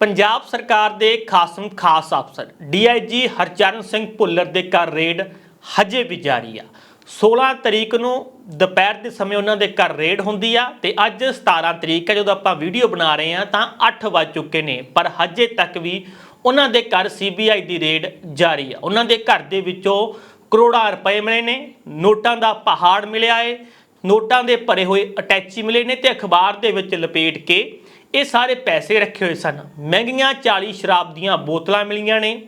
ਪੰਜਾਬ ਸਰਕਾਰ ਦੇ ਖਾਸਮ ਖਾਸ ਅਫਸਰ ਡੀਆਈਜੀ ਹਰਚਰਨ ਸਿੰਘ ਭੁੱਲਰ ਦੇ ਘਰ ਰੇਡ ਹਜੇ ਵੀ ਜਾਰੀ ਆ। 16 ਤਰੀਕ ਨੂੰ ਦੁਪਹਿਰ ਦੇ ਸਮੇਂ ਉਹਨਾਂ ਦੇ ਘਰ ਰੇਡ ਹੁੰਦੀ ਆ ਤੇ ਅੱਜ 17 ਤਰੀਕ ਹੈ ਜਦੋਂ ਆਪਾਂ ਵੀਡੀਓ ਬਣਾ ਰਹੇ ਆ ਤਾਂ 8 ਵੱਜ ਚੁੱਕੇ ਨੇ, ਪਰ ਹਜੇ ਤੱਕ ਵੀ ਉਹਨਾਂ ਦੇ ਘਰ ਸੀਬੀਆਈ ਦੀ ਰੇਡ ਜਾਰੀ ਆ। ਉਹਨਾਂ ਦੇ ਘਰ ਦੇ ਵਿੱਚੋਂ ਕਰੋੜਾਂ ਰੁਪਏ ਮਿਲੇ ਨੇ, ਨੋਟਾਂ ਦਾ ਪਹਾੜ ਮਿਲਿਆ ਏ, ਨੋਟਾਂ ਦੇ ਭਰੇ ਹੋਏ ਅਟੈਚੀ ਮਿਲੇ ਨੇ ਤੇ ਅਖਬਾਰ ਦੇ ਵਿੱਚ ਲਪੇਟ ਕੇ ਇਹ ਸਾਰੇ ਪੈਸੇ ਰੱਖੇ ਹੋਏ ਸਨ। ਮਹਿੰਗੀਆਂ 40 ਸ਼ਰਾਬ ਦੀਆਂ ਬੋਤਲਾਂ ਮਿਲੀਆਂ ਨੇ,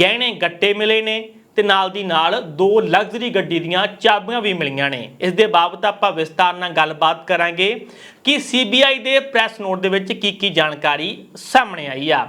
ਗਹਿਣੇ ਗੱਟੇ ਮਿਲੇ ਨੇ ਤੇ ਨਾਲ ਦੀ ਨਾਲ ਦੋ ਲਗਜ਼ਰੀ ਗੱਡੀ ਦੀਆਂ ਚਾਬੀਆਂ ਵੀ ਮਿਲੀਆਂ ਨੇ। ਇਸ ਦੇ ਬਾਬਤ ਆਪਾਂ ਵਿਸਤਾਰ ਨਾਲ ਗੱਲਬਾਤ ਕਰਾਂਗੇ ਕਿ ਸੀਬੀਆਈ ਦੇ ਪ੍ਰੈਸ ਨੋਟ ਦੇ ਵਿੱਚ ਕੀ ਕੀ ਜਾਣਕਾਰੀ ਸਾਹਮਣੇ ਆਈ ਆ।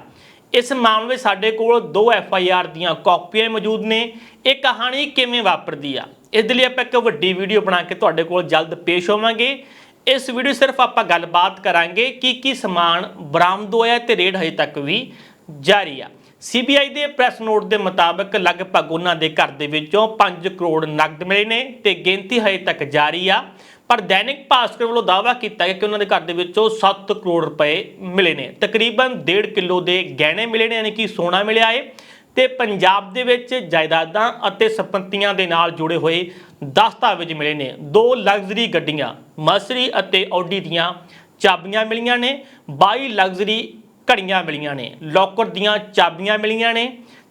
ਇਸ ਮਾਮਲੇ ਵਿੱਚ ਸਾਡੇ ਕੋਲ ਦੋ ਐਫ ਆਈ ਆਰ ਦੀਆਂ ਕਾਪੀਆਂ ਮੌਜੂਦ ਨੇ। ਇਹ ਕਹਾਣੀ ਕਿਵੇਂ ਵਾਪਰਦੀ ਆ? ਇਸ ਦੇ ਲਈ ਆਪਾਂ ਇੱਕ ਵੱਡੀ ਵੀਡੀਓ ਬਣਾ ਕੇ ਤੁਹਾਡੇ ਕੋਲ ਜਲਦ ਪੇਸ਼ ਹੋਵਾਂਗੇ। ਇਸ ਵੀਡੀਓ ਸਿਰਫ ਆਪਾਂ ਗੱਲਬਾਤ ਕਰਾਂਗੇ ਕਿ ਕੀ ਸਮਾਨ ਬਰਾਮਦ ਹੋਇਆ ਤੇ ਰੇਡ ਹਜੇ ਤੱਕ ਵੀ ਜਾਰੀ ਆ। ਸੀਬੀਆਈ ਦੇ ਪ੍ਰੈਸ ਨੋਟ ਦੇ ਮੁਤਾਬਕ ਲਗਭਗ ਉਹਨਾਂ ਦੇ ਘਰ ਦੇ ਵਿੱਚੋਂ 5 ਕਰੋੜ ਨਕਦ ਮਿਲੇ ਨੇ ਤੇ ਗਿਣਤੀ ਹਜੇ ਤੱਕ ਜਾਰੀ ਆ। ਪਰ ਦੈਨਿਕ ਭਾਸਕਰ ਵੱਲੋਂ ਦਾਅਵਾ ਕੀਤਾ ਗਿਆ ਕਿ ਉਹਨਾਂ ਦੇ ਘਰ ਦੇ ਵਿੱਚੋਂ 7 ਕਰੋੜ ਰੁਪਏ ਮਿਲੇ ਨੇ। ਤਕਰੀਬਨ 1.5 ਕਿਲੋ ਦੇ ਗਹਿਣੇ ਮਿਲੇ ਨੇ, ਯਾਨੀ ਕਿ ਸੋਨਾ ਮਿਲਿਆ ਏ। ਤੇ ਪੰਜਾਬ ਦੇ ਵਿੱਚ ਜਾਇਦਾਦਾਂ ਅਤੇ ਸੰਪਤੀਆਂ ਦੇ ਨਾਲ ਜੁੜੇ ਹੋਏ ਦਸਤਾਵੇਜ਼ ਮਿਲੇ ਨੇ। ਦੋ ਲਗਜ਼ਰੀ ਗੱਡੀਆਂ ਮਸਰੀ ਅਤੇ ਆਡੀ ਦੀਆਂ ਚਾਬੀਆਂ ਮਿਲੀਆਂ ਨੇ। 22 ਲਗਜ਼ਰੀ ਘੜੀਆਂ ਮਿਲੀਆਂ ਨੇ। ਲੋਕਰ ਦੀਆਂ ਚਾਬੀਆਂ ਮਿਲੀਆਂ ਨੇ।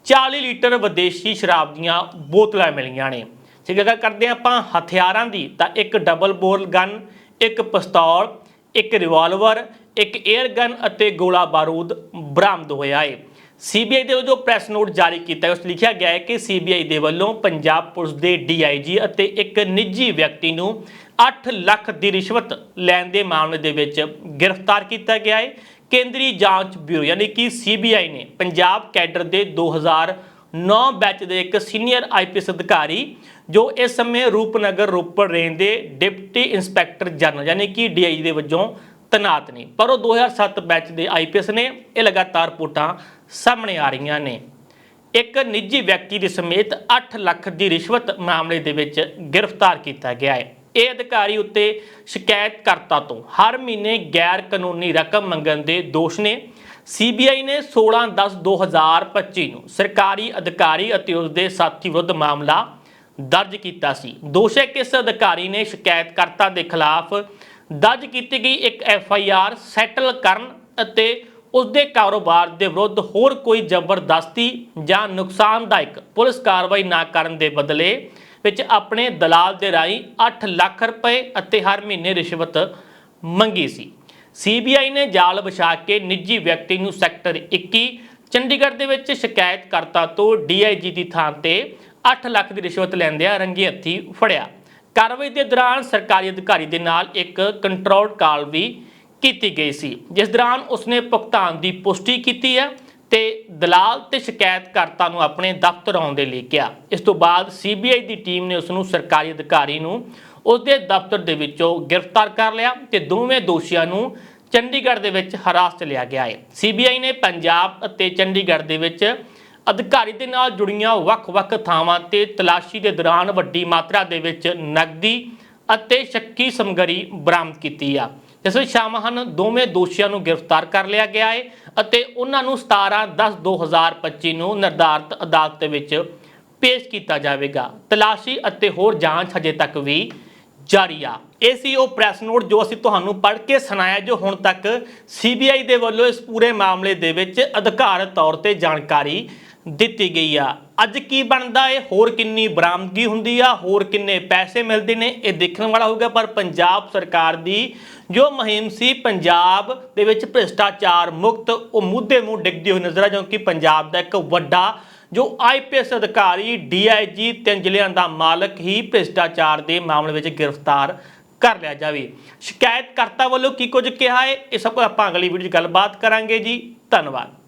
40 ਲੀਟਰ ਵਿਦੇਸ਼ੀ ਸ਼ਰਾਬ ਦੀਆਂ ਬੋਤਲਾਂ ਮਿਲੀਆਂ ਨੇ। ਜੇ ਗੱਲ ਕਰਦੇ ਹਾਂ ਆਪਾਂ ਹਥਿਆਰਾਂ ਦੀ, ਤਾਂ ਇੱਕ ਡਬਲ ਬੋਰਲ ਗਨ ਇੱਕ ਪਿਸਤੌਲ, ਇੱਕ ਰਿਵਾਲਵਰ ਇੱਕ 에ਅਰ ਗਨ ਅਤੇ ਗੋਲਾ ਬਾਰੂਦ ਬਰਾਮਦ ਹੋਇਆ ਹੈ ਸੀਬੀਆਈ ਦੇ ਵੱਲੋਂ ਪ੍ਰੈਸ ਨੋਟ ਜਾਰੀ ਕੀਤਾ ਹੈ। ਉਸ ਲਿਖਿਆ ਗਿਆ ਹੈ ਕਿ ਸੀਬੀਆਈ ਦੇ ਵੱਲੋਂ ਪੰਜਾਬ ਪੁਲਿਸ ਦੇ ਡੀਆਈਜੀ ਅਤੇ ਇੱਕ ਨਿੱਜੀ ਵਿਅਕਤੀ ਨੂੰ 8 ਲੱਖ ਦੀ ਰਿਸ਼ਵਤ ਲੈਣ ਦੇ ਮਾਮਲੇ ਦੇ ਵਿੱਚ ਗ੍ਰਿਫਤਾਰ ਕੀਤਾ ਗਿਆ ਹੈ। ਕੇਂਦਰੀ ਜਾਂਚ ਬਿਊਰੋ ਯਾਨੀ ਕਿ ਸੀਬੀਆਈ ਨੇ ਪੰਜਾਬ ਕੈਡਰ ਦੇ 2009 ਬੈਚ ਦੇ ਇੱਕ ਸੀਨੀਅਰ ਆਈਪੀਐਸ ਅਧਿਕਾਰੀ, ਜੋ ਇਸ ਸਮੇਂ ਰੂਪਨਗਰ ਰੋਪੜ ਰੇਂਜ ਦੇ ਡਿਪਟੀ ਇੰਸਪੈਕਟਰ ਜਨਰਲ ਯਾਨੀ ਕਿ ਡੀਆਈਜੀ ਦੇ ਵਜੋਂ ਤਨਾਤ ਨੇ। ਪਰ ਉਹ 2007 ਬੈਚ ਦੇ ਆਈਪੀਐਸ ਨੇ, ਇਹ ਲਗਾਤਾਰ ਰਿਪੋਰਟਾਂ ਸਾਹਮਣੇ ਆ ਰਹੀਆਂ ਨੇ। ਇੱਕ ਨਿੱਜੀ ਵਿਅਕਤੀ ਦੇ ਸਮੇਤ 8 ਲੱਖ ਦੀ ਰਿਸ਼ਵਤ ਮਾਮਲੇ ਦੇ ਵਿੱਚ ਗ੍ਰਿਫਤਾਰ ਕੀਤਾ ਗਿਆ ਹੈ। ਇਹ ਅਧਿਕਾਰੀ ਉੱਤੇ ਸ਼ਿਕਾਇਤਕਰਤਾ ਤੋਂ ਹਰ ਮਹੀਨੇ ਗੈਰ ਕਾਨੂੰਨੀ ਰਕਮ ਮੰਗਣ ਦੇ ਦੋਸ਼ ਨੇ। ਸੀਬੀਆਈ ਨੇ 16/10/2025 ਨੂੰ ਸਰਕਾਰੀ ਅਧਿਕਾਰੀ ਅਤੇ ਉਸ ਦੇ ਸਾਥੀ ਵਿਰੁੱਧ ਮਾਮਲਾ ਦਰਜ ਕੀਤਾ ਸੀ। ਦੋਸ਼ ਹੈ ਕਿ ਇਸ ਅਧਿਕਾਰੀ ਨੇ ਸ਼ਿਕਾਇਤਕਰਤਾ ਦੇ ਖਿਲਾਫ ਦਰਜ ਕੀਤੀ ਗਈ ਇੱਕ ਐਫ ਆਈ ਆਰ ਸੈਟਲ ਕਰਨ ਅਤੇ ਉਸ ਦੇ ਕਾਰੋਬਾਰ ਦੇ ਵਿਰੁੱਧ ਹੋਰ ਕੋਈ ਜ਼ਬਰਦਸਤੀ ਜਾਂ ਨੁਕਸਾਨਦਾਇਕ ਪੁਲਿਸ ਕਾਰਵਾਈ ਨਾ ਕਰਨ ਦੇ ਬਦਲੇ ਵਿੱਚ ਆਪਣੇ ਦਲਾਲ ਦੇ ਰਾਹੀਂ 8 ਲੱਖ ਰੁਪਏ ਅਤੇ ਹਰ ਮਹੀਨੇ ਰਿਸ਼ਵਤ ਮੰਗੀ ਸੀ। ਸੀਬੀਆਈ ਨੇ ਜਾਲ ਵਿਛਾ ਕੇ ਨਿੱਜੀ ਵਿਅਕਤੀ ਨੂੰ ਸੈਕਟਰ 21 ਚੰਡੀਗੜ੍ਹ ਦੇ ਵਿੱਚ ਸ਼ਿਕਾਇਤਕਰਤਾ ਤੋਂ ਡੀਆਈਜੀ ਦੀ ਥਾਂ ਤੇ 8 ਲੱਖ ਦੀ ਰਿਸ਼ਵਤ ਲੈਂਦਿਆਂ ਰੰਗੇ ਹੱਥੀ ਫੜਿਆ। ਕਾਰਵਾਈ ਦੇ ਦੌਰਾਨ ਸਰਕਾਰੀ ਅਧਿਕਾਰੀ ਦੇ ਨਾਲ ਇੱਕ ਕੰਟਰੋਲ ਕਾਲ ਵੀ ਕੀਤੀ ਗਈ ਸੀ, ਜਿਸ ਦੌਰਾਨ ਉਸਨੇ ਭੁਗਤਾਨ ਦੀ ਪੁਸ਼ਟੀ ਕੀਤੀ ਹੈ ਤੇ ਦਲਾਲ ਤੇ ਸ਼ਿਕਾਇਤਕਰਤਾ ਨੂੰ ਆਪਣੇ ਦਫ਼ਤਰ ਆਉਣ ਦੇ ਲਈ ਕਿਹਾ। ਇਸ ਤੋਂ ਬਾਅਦ ਸੀਬੀਆਈ ਦੀ ਟੀਮ ਨੇ ਉਸ ਨੂੰ ਸਰਕਾਰੀ ਅਧਿਕਾਰੀ ਨੂੰ ਉਸਦੇ ਦਫ਼ਤਰ ਦੇ ਵਿੱਚੋਂ ਗ੍ਰਿਫਤਾਰ ਕਰ ਲਿਆ ਤੇ ਦੋਵੇਂ ਦੋਸ਼ੀਆਂ ਨੂੰ ਚੰਡੀਗੜ੍ਹ ਦੇ ਵਿੱਚ ਹਿਰਾਸਤ ਲਿਆ ਗਿਆ ਹੈ। ਸੀਬੀਆਈ ਨੇ ਪੰਜਾਬ ਅਤੇ ਚੰਡੀਗੜ੍ਹ ਦੇ ਵਿੱਚ ਅਧਿਕਾਰੀ ਦੇ ਨਾਲ ਜੁੜੀਆਂ ਵੱਖ-ਵੱਖ ਥਾਵਾਂ ਤੇ ਤਲਾਸ਼ੀ ਦੇ ਦੌਰਾਨ ਵੱਡੀ ਮਾਤਰਾ ਦੇ ਵਿੱਚ ਨਕਦੀ ਅਤੇ ਸ਼ੱਕੀ ਸਮਗਰੀ ਬਰਾਮਦ ਕੀਤੀ ਆ। ਜਿਸ ਵਿੱਚ ਸ਼ਾਮਲ ਹਨ, ਦੋਵੇਂ ਦੋਸ਼ੀਆਂ ਨੂੰ ਗ੍ਰਿਫਤਾਰ ਕਰ ਲਿਆ ਗਿਆ ਹੈ ਅਤੇ ਉਹਨਾਂ ਨੂੰ 17/10/2025 ਨੂੰ ਨਿਰਧਾਰਤ ਅਦਾਲਤ ਦੇ ਵਿੱਚ ਪੇਸ਼ ਕੀਤਾ ਜਾਵੇਗਾ। ਤਲਾਸ਼ੀ ਅਤੇ ਹੋਰ ਜਾਂਚ ਹਜੇ ਤੱਕ ਵੀ ਜਾਰੀ ਆ। ਇਹ ਸੀ ਉਹ ਪ੍ਰੈਸ ਨੋਟ ਜੋ ਅਸੀਂ ਤੁਹਾਨੂੰ ਪੜ੍ਹ ਕੇ ਸੁਣਾਇਆ, ਜੋ ਹੁਣ ਤੱਕ ਸੀਬੀਆਈ ਦੇ ਵੱਲੋਂ ਇਸ ਪੂਰੇ ਮਾਮਲੇ ਦੇ ਵਿੱਚ ਅਧਿਕਾਰਤ ਤੌਰ ਤੇ ਜਾਣਕਾਰੀ ਦਿੱਤੀ ਗਈ ਆ। ਅੱਜ ਕੀ ਬਣਦਾ ਏ? ਹੋਰ ਕਿੰਨੀ ਬਰਾਮਦਗੀ ਹੁੰਦੀ ਆ? ਹੋਰ ਕਿੰਨੇ ਪੈਸੇ ਮਿਲਦੇ ਨੇ? ਇਹ ਦੇਖਣ ਵਾਲਾ ਹੋਊਗਾ, ਪਰ ਪੰਜਾਬ ਸਰਕਾਰ ਦੀ ਜੋ ਮੁਹਿੰਮ ਸੀ, ਪੰਜਾਬ ਦੇ ਵਿੱਚ ਭ੍ਰਿਸ਼ਟਾਚਾਰ ਮੁਕਤ, ਉਹ ਮੁੱਦੇ ਨੂੰ ਡਿੱਗਦੀ ਹੋਈ ਨਜ਼ਰ ਆ, ਕਿਉਂਕਿ ਪੰਜਾਬ ਦਾ ਇੱਕ ਵੱਡਾ ਜੋ ਆਈਪੀਐਸ ਅਧਿਕਾਰੀ ਡੀਆਈਜੀ ਤਿੰਨ ਜ਼ਿਲ੍ਹਿਆਂ ਦਾ ਮਾਲਕ ਹੀ ਭ੍ਰਿਸ਼ਟਾਚਾਰ ਦੇ ਮਾਮਲੇ ਵਿੱਚ ਗ੍ਰਿਫਤਾਰ ਕਰ ਲਿਆ ਜਾਵੇ। ਸ਼ਿਕਾਇਤਕਰਤਾ ਵੱਲੋਂ ਕੀ ਕੁਝ ਕਿਹਾ ਹੈ ਇਹ ਸਭ ਆਪਾਂ ਅਗਲੀ ਵੀਡੀਓ 'ਚ ਗੱਲਬਾਤ ਕਰਾਂਗੇ ਜੀ। ਧੰਨਵਾਦ।